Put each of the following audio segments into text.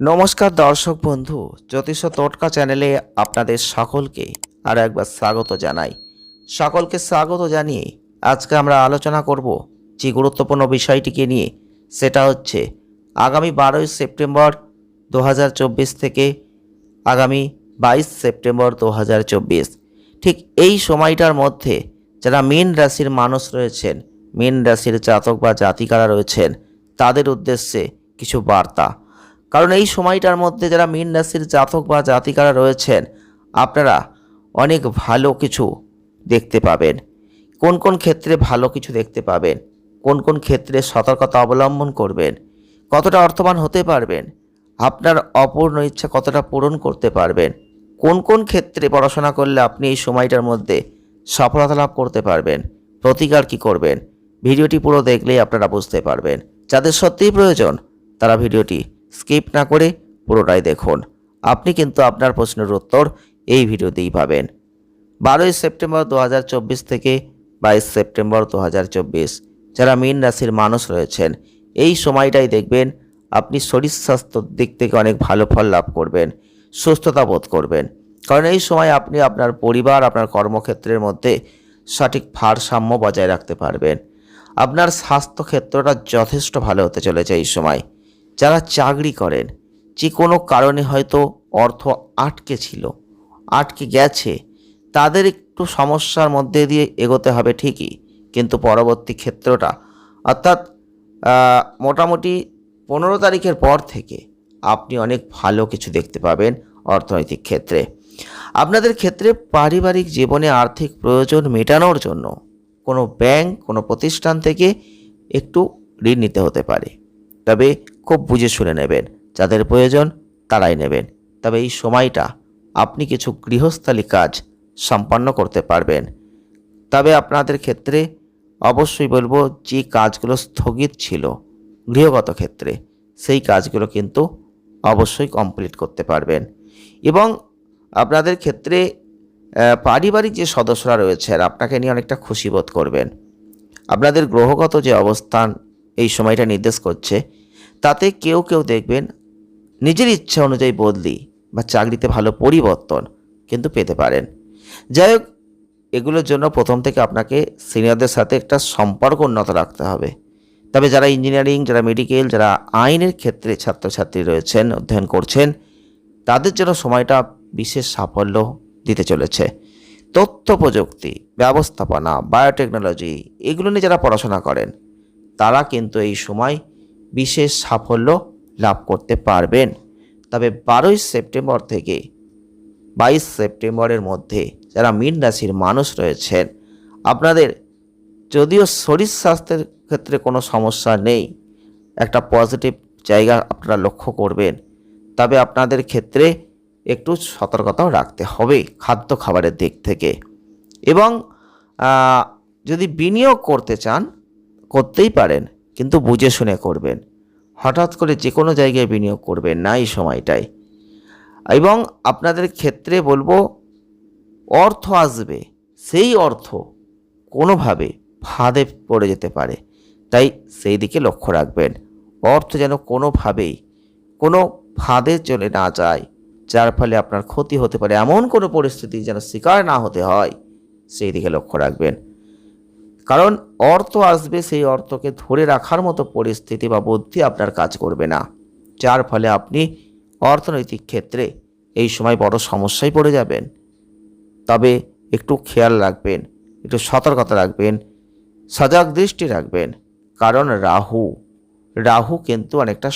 নমস্কার দর্শক বন্ধু, জ্যোতিষ টোটকা চ্যানেলে আপনাদের সকলকে আর একবার স্বাগত জানাই। সকলকে স্বাগত জানিয়ে আজকে আমরা আলোচনা করব যে গুরুত্বপূর্ণ বিষয়টিকে নিয়ে। সেটা হচ্ছে আগামী বারোই সেপ্টেম্বর দু হাজার চব্বিশ থেকে আগামী বাইশ সেপ্টেম্বর দু হাজার চব্বিশ। ঠিক এই সময়টার মধ্যে যারা মীন রাশির মানুষ রয়েছেন, মীন রাশির জাতক বা জাতিকারা রয়েছেন, তাদের উদ্দেশ্যে কিছু বার্তা। কারণ এই সময়টার মধ্যে যারা মীন রাশির জাতক বা জাতিকারা রয়েছেন, আপনারা অনেক ভালো কিছু দেখতে পাবেন। কোন কোন ক্ষেত্রে ভালো কিছু দেখতে পাবেন? কোন কোন ক্ষেত্রে সতর্কতা অবলম্বন করবেন? কতটা অর্থবান হতে পারবেন? আপনার অপূর্ণ ইচ্ছা কতটা পূরণ করতে পারবেন? কোন কোন ক্ষেত্রে পড়াশোনা করলে আপনি এই সময়টার মধ্যে সফলতা লাভ করতে পারবেন? প্রতিকার কি করবেন? ভিডিওটি পুরো দেখলেই আপনারা বুঝতে পারবেন। যাদের সত্যিই প্রয়োজন, তারা ভিডিওটি স্কিপ না করে পুরোটাই দেখুন। আপনি কিন্তু আপনার প্রশ্নের উত্তর এই ভিডিওতেই পাবেন। বারোই সেপ্টেম্বর দু হাজার চব্বিশ থেকে বাইশ সেপ্টেম্বর দু হাজার চব্বিশ যারা মীন রাশির মানুষ রয়েছেন, এই সময়টাই দেখবেন আপনি শরীর স্বাস্থ্যর দিক থেকে অনেক ভালো ফল লাভ করবেন, সুস্থতা বোধ করবেন। কারণ এই সময় আপনি আপনার পরিবার, আপনার কর্মক্ষেত্রের মধ্যে সঠিক ভারসাম্য বজায় রাখতে পারবেন। আপনার স্বাস্থ্য ক্ষেত্রটা যথেষ্ট ভালো হতে চলেছে এই সময়। যারা চাকরি করেন, যে কোনো কারণে হয়তো অর্থ আটকে ছিল, আটকে গেছে, তাদের একটু সমস্যার মধ্যে দিয়ে এগোতে হবে ঠিকই। কিন্তু পরবর্তী ক্ষেত্রটা, অর্থাৎ মোটামুটি পনেরো তারিখের পর থেকে আপনি অনেক ভালো কিছু দেখতে পাবেন অর্থনৈতিক ক্ষেত্রে। আপনাদের ক্ষেত্রে পারিবারিক জীবনে আর্থিক প্রয়োজন মেটানোর জন্য কোনো ব্যাংক, কোনো প্রতিষ্ঠান থেকে একটু ঋণ নিতে হতে পারে। তবে খুব বুঝে শুনে নেবেন। যাদের প্রয়োজন তারাই নেবেন। তবে এই সময়টা আপনি কিছু গৃহস্থালী কাজ সম্পন্ন করতে পারবেন। তবে আপনাদের ক্ষেত্রে অবশ্যই বলব যে কাজগুলো স্থগিত ছিল গৃহগত ক্ষেত্রে, সেই কাজগুলো কিন্তু অবশ্যই কমপ্লিট করতে পারবেন। এবং আপনাদের ক্ষেত্রে পারিবারিক যে সদস্যরা রয়েছেন, আপনাকে নিয়ে অনেকটা খুশি বোধ করবেন। আপনাদের গ্রহগত যে অবস্থান এই সময়টা নির্দেশ করছে তাতে কেউ কেউ দেখবেন নিজের ইচ্ছা অনুযায়ী বদলি বা চাকরিতে ভালো পরিবর্তন কিন্তু পেতে পারেন। যাই হোক, এগুলোর জন্য প্রথম থেকে আপনাকে সিনিয়রদের সাথে একটা সম্পর্ক উন্নত রাখতে হবে। তবে যারা ইঞ্জিনিয়ারিং, যারা মেডিকেল, যারা আইনের ক্ষেত্রে ছাত্রছাত্রী রয়েছেন, অধ্যয়ন করছেন, তাদের জন্য সময়টা বিশেষ সাফল্য দিতে চলেছে। তথ্য প্রযুক্তি, ব্যবস্থাপনা বায়োটেকনোলজি এগুলো নিয়ে যারা পড়াশোনা করেন, তারা কিন্তু এই সময় বিশেষ সাফল্য লাভ করতে পারবেন। তবে বারোই সেপ্টেম্বর থেকে বাইশ সেপ্টেম্বরের মধ্যে যারা মীন রাশির মানুষ রয়েছেন, আপনাদের যদিও শরীর স্বাস্থ্যের ক্ষেত্রে কোনো সমস্যা নেই, একটা পজিটিভ জায়গা আপনারা লক্ষ্য করবেন। তবে আপনাদের ক্ষেত্রে একটু সতর্কতাও রাখতে হবে খাদ্য খাবারের দিক থেকে। এবং যদি বিনিয়োগ করতে চান, করতেই পারেন। কিন্তু বুঝে শুনে করবেন। হঠাৎ করে যে কোনো জায়গায় বিনিয়োগ করবেন না এই সময়টায়। এবং আপনাদের ক্ষেত্রে বলব, অর্থ আসবে, সেই অর্থ কোনোভাবে ফাঁদে পড়ে যেতে পারে। তাই সেই দিকে লক্ষ্য রাখবেন। অর্থ যেন কোনোভাবেই কোনো ফাঁদে চলে না যায়, যার ফলে আপনার ক্ষতি হতে পারে। এমন কোনো পরিস্থিতি যেন শিকার না হতে হয়, সেই দিকে লক্ষ্য রাখবেন। কারণ অর্থ আসবে সেই অর্থকে ধরে রাখার মতো পরিস্থিতি বা বুদ্ধি আপনার কাজ করবে না। যার ফলে আপনি অর্থনৈতিক ক্ষেত্রে এই সময় বড় সমস্যায় পড়ে যাবেন। তবে একটু খেয়াল রাখবেন, একটু সতর্কতা রাখবেন, সজাগ দৃষ্টি রাখবেন। কারণ রাহু রাহু কিন্তু অনেকটা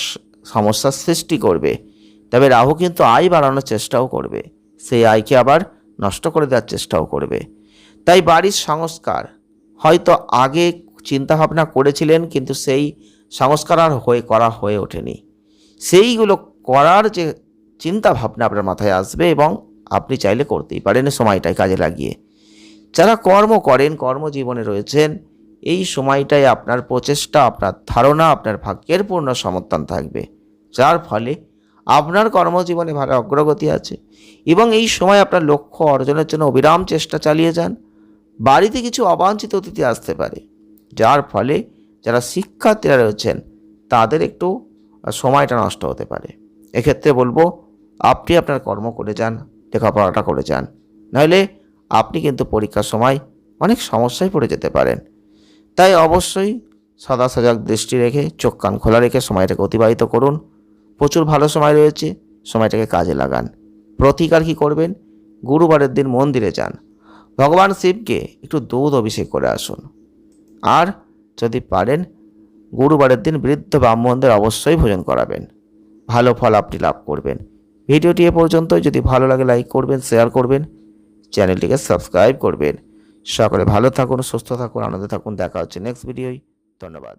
সমস্যার সৃষ্টি করবে। তবে রাহু কিন্তু আয় বাড়ানোর চেষ্টাও করবে। সেই আয়কে আবার নষ্ট করে দেওয়ার চেষ্টাও করবে। তাই বাড়ির সংস্কার হয়তো আগে চিন্তাভাবনা করেছিলেন, কিন্তু সেই সংস্কার আর হয়ে করা হয়ে ওঠেনি। সেইগুলো করার যে চিন্তা ভাবনা আপনার মাথায় আসবে এবং আপনি চাইলে করতেই পারেন এই সময়টায় কাজে লাগিয়ে। যারা কর্ম করেন, কর্মজীবনে রয়েছেন, এই সময়টায় আপনার প্রচেষ্টা, আপনার ধারণা, আপনার ভাগ্যের পূর্ণ সমর্থন থাকবে। যার ফলে আপনার কর্মজীবনে ভালো অগ্রগতি আছে এবং এই সময় আপনার লক্ষ্য অর্জনের জন্য অবিরাম চেষ্টা চালিয়ে যান। বাড়িতে কিছু অবাঞ্ছিত অতিথি আসতে পারে, যার ফলে যারা শিক্ষার্থীরা রয়েছেন, তাদের একটু সময়টা নষ্ট হতে পারে। এক্ষেত্রে বলব, আপনি আপনার কর্ম করে যান, লেখাপড়াটা করে যান। নাহলে আপনি কিন্তু পরীক্ষার সময় অনেক সমস্যায় পড়ে যেতে পারেন। তাই অবশ্যই সদা সজাগ দৃষ্টি রেখে চোখ কান খোলা রেখে সময়টাকে অতিবাহিত করুন। প্রচুর ভালো সময় রয়েছে, সময়টাকে কাজে লাগান। প্রতিকার কী করবেন? গুরুবারের দিন মন্দিরে যান। ভগবান শিবকে একটু দুধ অভিষেক করে আসুন। আর যদি পারেন, গুরুবারের দিন বৃদ্ধ ব্রাহ্মণদের অবশ্যই ভোজন করাবেন। ভালো ফল আপনি লাভ করবেন। ভিডিওটি এ পর্যন্তই। যদি ভালো লাগে, লাইক করবেন, শেয়ার করবেন, চ্যানেলটিকে সাবস্ক্রাইব করবেন। সকলে ভালো থাকুন, সুস্থ থাকুন, আনন্দে থাকুন। দেখা হচ্ছে নেক্সট ভিডিওয় ধন্যবাদ।